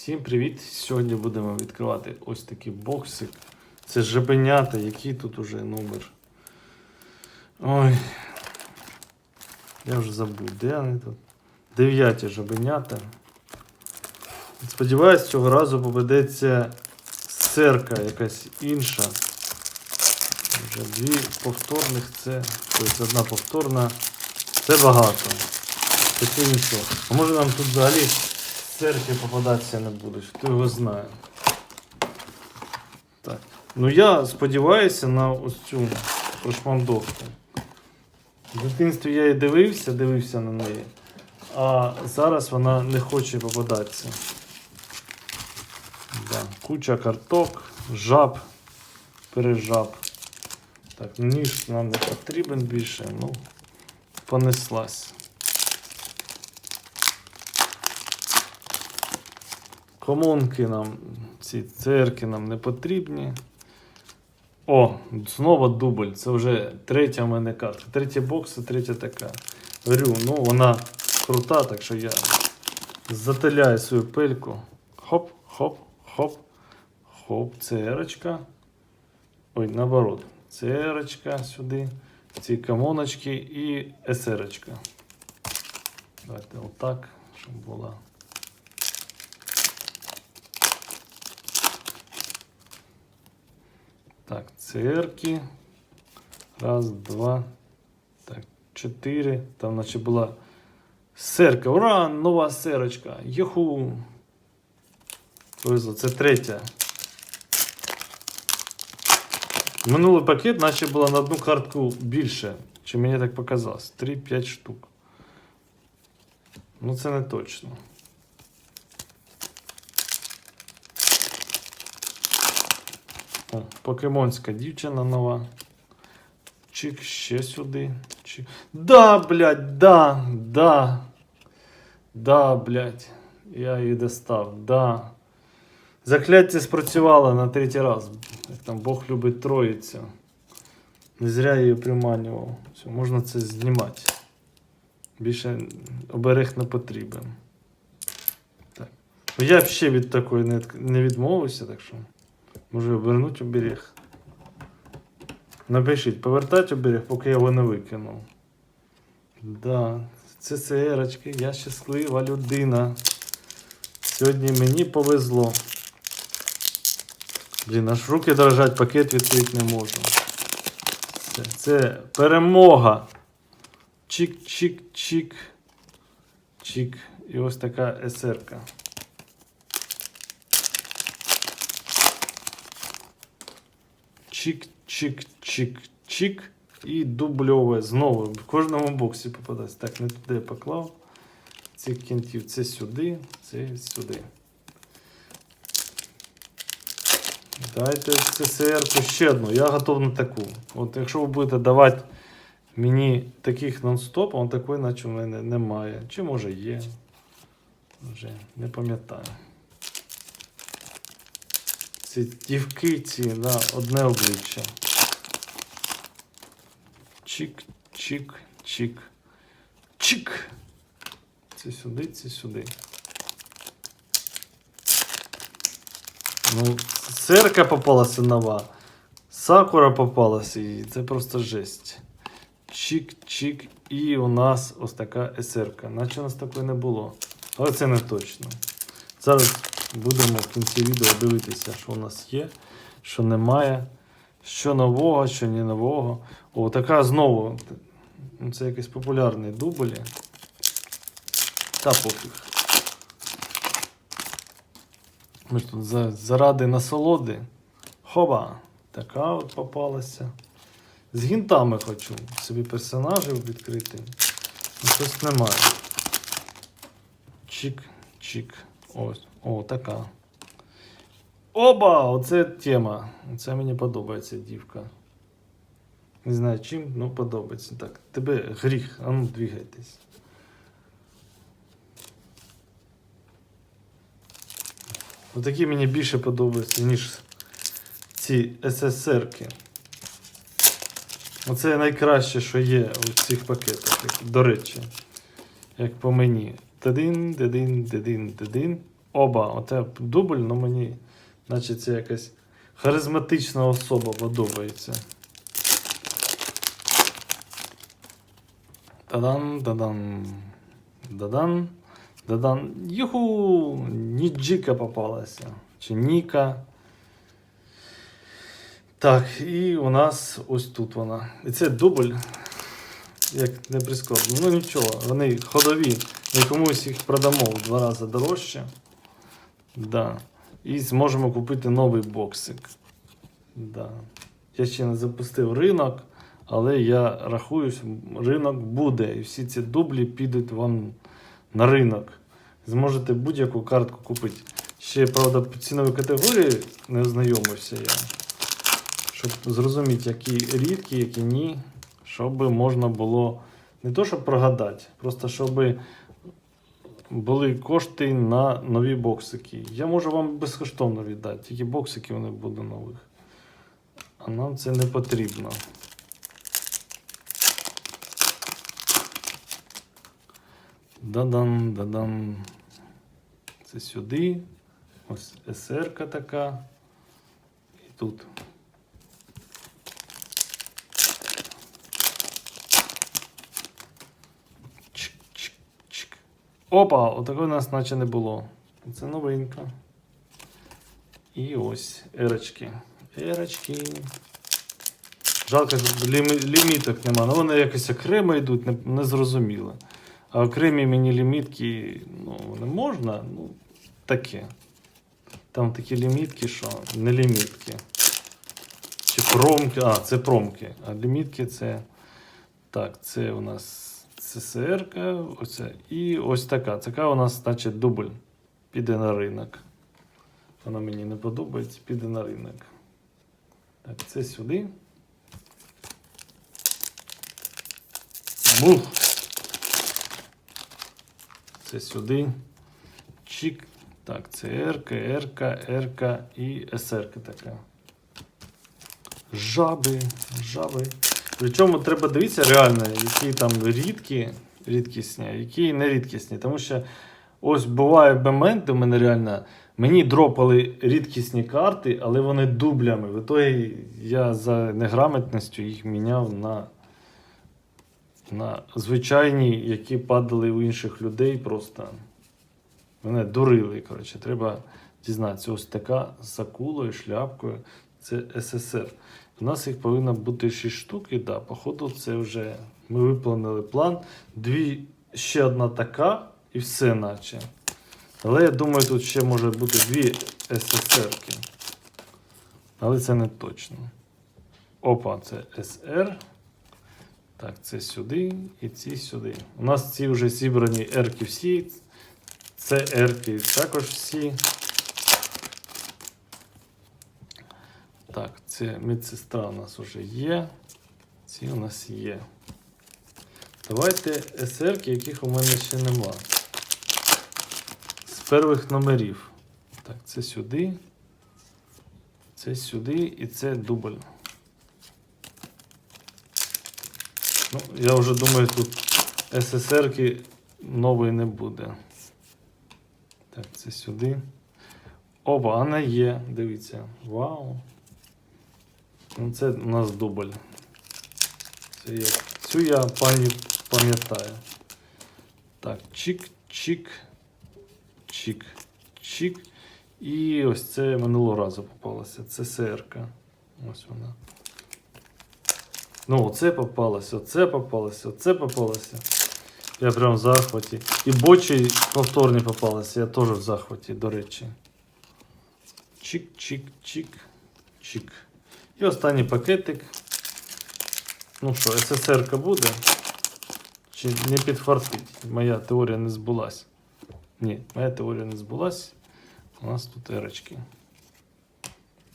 Всім привіт! Сьогодні будемо відкривати ось такий боксик. Це жабенята, який тут уже номер. Ой. Я вже забув, де вони тут. Дев'яті жабенята. Сподіваюсь, цього разу попадеться серка якась інша. Вже дві повторних це. Тобто одна повторна. Це багато. Таке нічого. А може нам тут взагалі серки попадатися не будуть, хто його знає. Так. Ну я сподіваюся на ось цю прошмандовку. В дитинстві я і дивився, дивився на неї, а зараз вона не хоче попадатися. Да. Куча карток, жаб, пережаб. Так, ніж нам не потрібен більше, ну, понеслась. Комонки нам, ці церкви нам не потрібні. О, знову дубль. Це вже третя в мене картка. Третя бокс, і третя така. Говорю, ну вона крута, так що я затиляю свою пельку. Хоп, хоп, хоп, хоп, церочка. Ой, наоборот. Церочка сюди. Ці комоночки і есерочка. Давайте отак, щоб була. Так, церкви. Раз, два, так, чотири. Там, наче була серка. Ура! Нова серочка. Юху. Повезло. Це третя. Минулий пакет, наче було на одну картку більше, чи мені так показалось. 3-5 штук. Ну, це не точно. О, покемонська дівчина нова. Чик ще сюди. Чик. Да, блядь, да, да. Да, блядь. Я її достав, да. Закляття спрацювало на третій раз. Як там Бог любить троїцю. Не зря я її приманював. Все, можна це знімати. Більше оберег не потрібен. Так. Я ще від такої не відмовився, так що. Може обернути оберіг. Напишіть, повертати оберіг, поки я його не викинув. Да, це серочки, я щаслива людина. Сьогодні мені повезло. Блін, аж руки дрожать, пакет відкрити не можу. Це, це перемога. Чик-чик-чик. Чик. І ось така есерка. Чик-чик-чик-чик. І дубльове знову. В кожному боксі попадається. Так, не туди я поклав. Цих кінтів це сюди, це сюди. Дайте ЦСР ще одну. Я готов на таку. От якщо ви будете давати мені таких нон-стоп, он такої, наче в мене немає. Чи може є. Вже не пам'ятаю. Дівки ці на одне обличчя. Чик, чик, чик. Чик. Це сюди, це сюди. Ну, серка попалася нова. Сакура попалася, і це просто жесть. Чик-чик. І у нас ось така есерка. Наче у нас такої не було. Але це не точно. Зараз будемо в кінці відео дивитися, що у нас є, що немає, що нового, що не нового. О, така знову. Це якийсь популярний дубль. Та пофіг. Ми ж тут заради насолоди. Хоба! Така от попалася. З гінтами хочу собі персонажів відкрити. Ну, щось немає. Чик, чик. Ось. О, така. Оба! Оце тема. Це мені подобається дівка. Не знаю чим, але подобається. Так, тебе гріх, а ну двигайтесь. Отакі мені більше подобаються, ніж ці СССРки. Оце найкраще, що є у цих пакетах, до речі, як по мені. Дадин, дадин, дадин, дадин. Оба, оте дубль, ну мені, наче це якась харизматична особа подобається. Тадан, тадан, дадан, дадан. Юху! Ніджіка попалася. Чи Ніка. Так, і у нас ось тут вона. І це дубль. Як не прискорбно. Ну нічого, вони ходові. Ми комусь їх продамо в два рази дорожче. Да. І зможемо купити новий боксик. Да. Я ще не запустив ринок, але я рахую, що ринок буде. І всі ці дублі підуть вам на ринок. Зможете будь-яку картку купити. Ще, правда, по ціновій категорії не ознайомився я. Щоб зрозуміти, які рідкі, які ні. Щоб можна було не то, щоб прогадати, просто щоб були кошти на нові боксики. Я можу вам безкоштовно віддати, тільки боксики не буде нових. А нам це не потрібно. Дадан, дадан. Це сюди. Ось СРК така. І тут. Чик-чик-чик. Опа, отакої у нас наче не було. Це новинка. І ось ерочки. Ерочки. Жалко, ліміток нема. Ну вони якось окремо йдуть, не, не. А окремі мені лімітки, ну, не можна, ну, таке. Там такі лімітки, що не лімітки. Чи промки. А, це промки. А лімітки це. Так, це у нас ЦСР, оце. І ось така. Така у нас, значить, дубль. Піде на ринок. Вона мені не подобається, піде на ринок. Так, це сюди. Бух. Це сюди. Чик. Так, це РК, РК, РК і СРК така. Жаби, жаби. Причому треба дивитися реально, які там рідкі, рідкісні, які не рідкісні. Тому що ось буває моменти у мене реально. Мені дропали рідкісні карти, але вони дублями. В ітогі я за неграмотністю їх міняв на, на звичайні, які падали у інших людей просто. Мене дурили. Коротше, треба дізнатися. Ось така з акулою, шляпкою. Це СССР. У нас їх повинно бути 6 штук, і да, походу, це вже ми виповнили план. Дві, ще одна така, і все наче. Але я думаю, тут ще може бути дві СССРки. Але це не точно. Опа, це СР. Так, це сюди і ці сюди. У нас ці вже зібрані ерки всі. Це ерки також всі. Так, це медсестра у нас вже є. Ці у нас є. Давайте СРки, яких у мене ще нема. З перших номерів. Так, це сюди. Це сюди і це дубль. Ну, я вже думаю, тут СССРки нової не буде. Так, це сюди. Опа, вона є. Дивіться. Вау. Ну, це у нас дубль. Це я, цю я пані пам'ятаю. Так, чик, чик, чик, чик. І ось це минулого разу попалося. Це СРК. Ось вона. Ну, оце попалося, оце попалося, оце попалося. Я прям в захваті. І бочі повторні попалися, я теж в захваті, до речі. Чик-чик-чик. Чик. І останній пакетик. Ну що, СССР буде? Чи не підфартить? Моя теорія не збулась. Ні, моя теорія не збулась. У нас тут ерочки.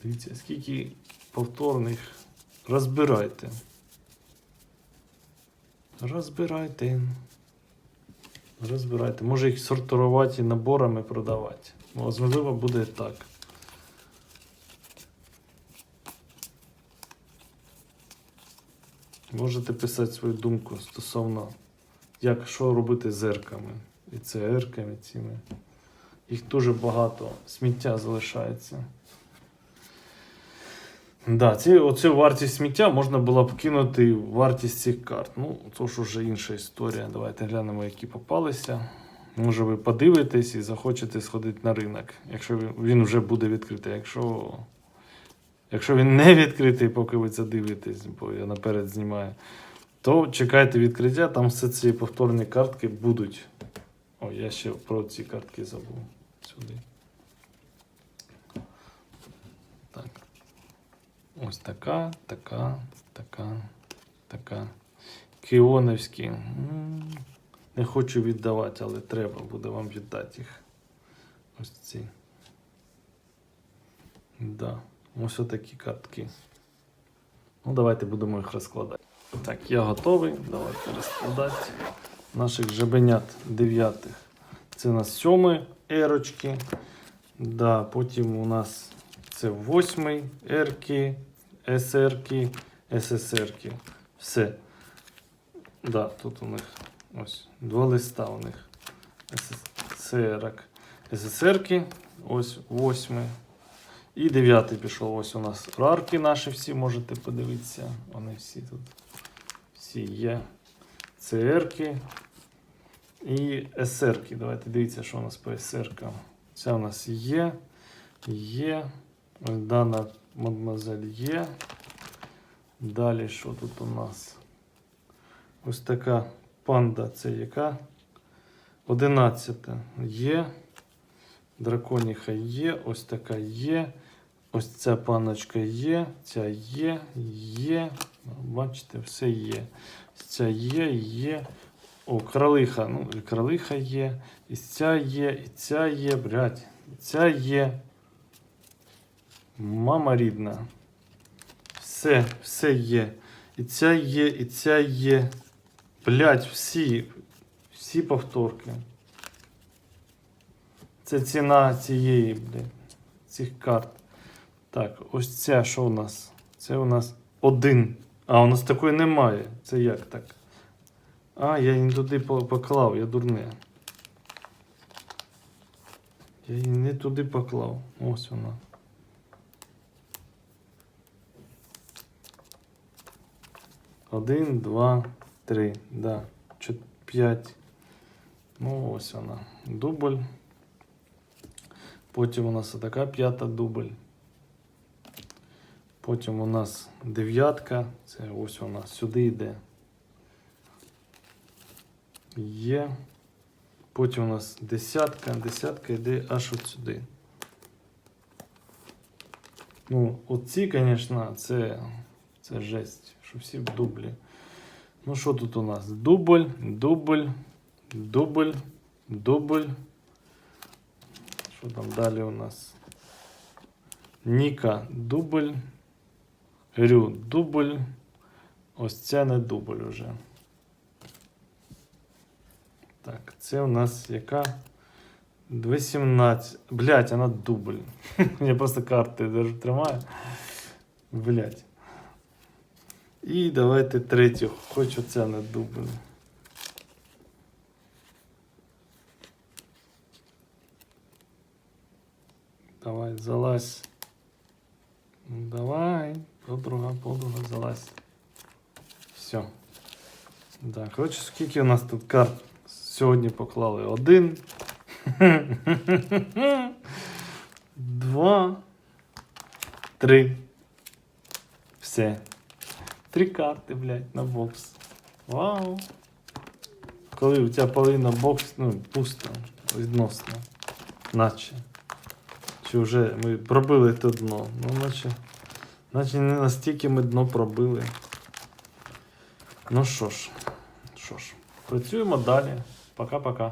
Дивіться, скільки повторних. Розбирайте. Розбирайте. Розбирайте. Може їх сортувати і наборами продавати. Можливо, буде так. Можете писати свою думку стосовно, як що робити з ерками. І це ерками цими. Їх дуже багато, сміття залишається. Да, ці, оцю вартість сміття можна було б кинути в вартість цих карт. Ну, це ж уже інша історія. Давайте глянемо, які попалися. Може, ви подивитесь і захочете сходити на ринок, якщо він, вже буде відкритий. Якщо, якщо він не відкритий, поки ви це дивитесь, бо я наперед знімаю, то чекайте відкриття, там все ці повторні картки будуть. О, я ще про ці картки забув. Сюди. Так. Ось така, така, така, така. Кіонівські. Не хочу віддавати, але треба буде вам віддати їх. Ось ці. Да. Ось отакі картки. Ну, давайте будемо їх розкладати. Так, я готовий. Давайте розкладати наших жабенят дев'ятих. Це у нас сьомий ерочки. Да, потім у нас це восьмий ерки, СРки, ССРки. Все. Да, тут у них ось два листа у них. СССРок. СССРки, ось восьмий. І дев'ятий пішов. Ось у нас рарки наші всі, можете подивитися. Вони всі тут всі є. ЦРки і СРки. Давайте дивіться, що у нас по СРкам. Ця у нас є. Є. Дана мадемуазель є. Далі що тут у нас? Ось така панда, це яка? 11 є. Драконіха є. Ось така є. Ось ця паночка є. Ця є, є. Бачите, все є. Ця є, є. О, кралиха. Ну, і кралиха є. І ця є, і ця є, блядь. Ця є. Мама рідна. Все, все є. І ця є, і ця є. Блядь, всі. Всі повторки. Це ціна цієї, блядь, цих карт. Так, ось ця, що у нас? Це у нас один. А, у нас такої немає. Це як так? А, я її туди поклав, я дурне. Я її не туди поклав. Ось вона. Один, два, три, да. Чот, п'ять. Ну, ось вона. Дубль. Потім у нас така п'ята дубль. Потім у нас дев'ятка. Це ось вона сюди йде. Є. Потім у нас десятка. Десятка йде аж от сюди. Ну, оці, звісно, це, це жесть, що всі в дублі. Ну, що тут у нас? Дубль, дубль, дубль, дубль. Що там далі у нас? Ніка дубль. Рю дубль. Ось це не дубль уже. Так, це у нас яка? 18. Блять, вона дубль. Я просто карти даже тримаю. Блять. І давайте третю. Хоч оця не дубль. Давай, залазь. Ну, Давай, подруга, подруга, залазь. Все. Да, коротше, скільки у нас тут карт сьогодні поклали? Один. Два. Три. Все. Три карти, блядь, на бокс. Вау. Коли у тебе половина бокс, ну, пусто, відносно. Наче. Чи вже ми пробили те дно? Ну, наче. Наче не настільки ми дно пробили. Ну що ж, що ж, працюємо далі. Пока-пока.